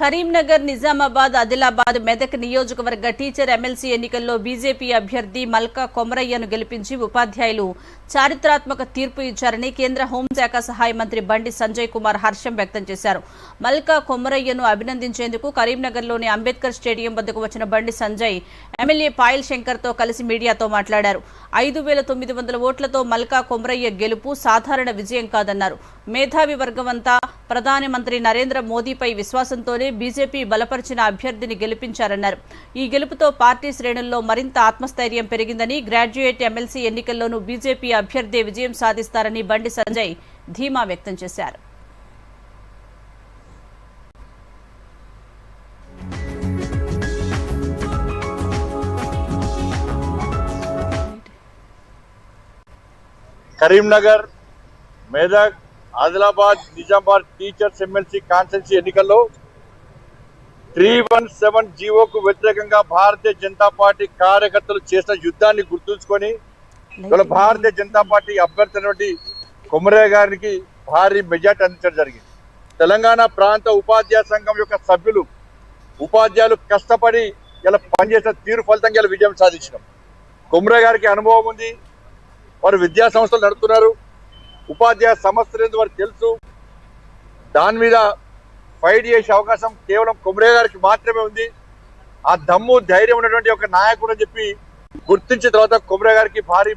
కరీంనగర్ నిజామాబాద్ ఆదిలాబాద్ మెదక్ నియోజకవర్గ teacher MLC ఎన్నికల్లో BJP అభ్యర్థి మల్కా కొమరయ్యను గెలిపించి ఉపాధ్యాయులు చారిత్రాత్మక తీర్పు ఇచ్చారని కేంద్ర హోంశాఖ సహాయ మంత్రి బండి సంజయ్ కుమార్ హర్షం వ్యక్తం చేశారు. మల్కా కొమరయ్యను అభినందించేందుకు కరీంనగర్లోని అంబేద్కర్ స్టేడియం వద్దకు వచ్చిన బండి సంజయ్ ఎమ్మెల్యే పాయల్ శంకర్తో కలిసి మీడియాతో మాట్లాడారు. ఐదు వేల తొమ్మిది వందల ఓట్లతో మల్కా కొమరయ్య గెలుపు సాధారణ విజయం కాదన్నారు. మేధావి వర్గమంతా ప్రధానమంత్రి నరేంద్ర మోదీపై విశ్వాసంతోనే బీజేపీ బలపరిచిన అభ్యర్థిని గెలిపించారన్నారు. ఈ గెలుపుతో పార్టీ శ్రేణుల్లో మరింత ఆత్మస్థైర్యం పెరిగిందని గ్రాడ్యుయేట్ ఎమ్మెల్సీ ఎన్నికల్లోనూ బీజేపీ అభ్యర్థి విజయం సాధిస్తారని బండి సంజయ్ ధీమా వ్యక్తం చేశారు. Karimnagar Medak Adilabad Nizamabad teachers MLC constituency ఎన్నికల్లో త్రీ వన్ సెవెన్ జీవోకు వ్యతిరేకంగా భారతీయ జనతా పార్టీ కార్యకర్తలు చేసిన యుద్ధాన్ని గుర్తుంచుకొని ఇవాళ భారతీయ జనతా పార్టీ అభ్యర్థి కొమరయ్య గారికి భారీ మెజార్టీ అందించడం జరిగింది. తెలంగాణ ప్రాంత ఉపాధ్యాయ సంఘం యొక్క సభ్యులు ఉపాధ్యాయులు కష్టపడి ఇలా పనిచేసిన తీరు ఫలితంగా ఇలా విజయం సాధించినాం. కొమరయ్య గారికి అనుభవం ఉంది వారు విద్యా సంస్థలు నడుపుతున్నారు. ఉపాధ్యాయ సమస్యలు ఏందో వారికి తెలుసు. దాని మీద ఫైట్ చేసే అవకాశం కేవలం కుమరే గారికి మాత్రమే ఉంది. ఆ దమ్ము ధైర్యం ఉన్నటువంటి ఒక నాయకుడు అని చెప్పి గుర్తించిన తర్వాత కుమరే గారికి భారీ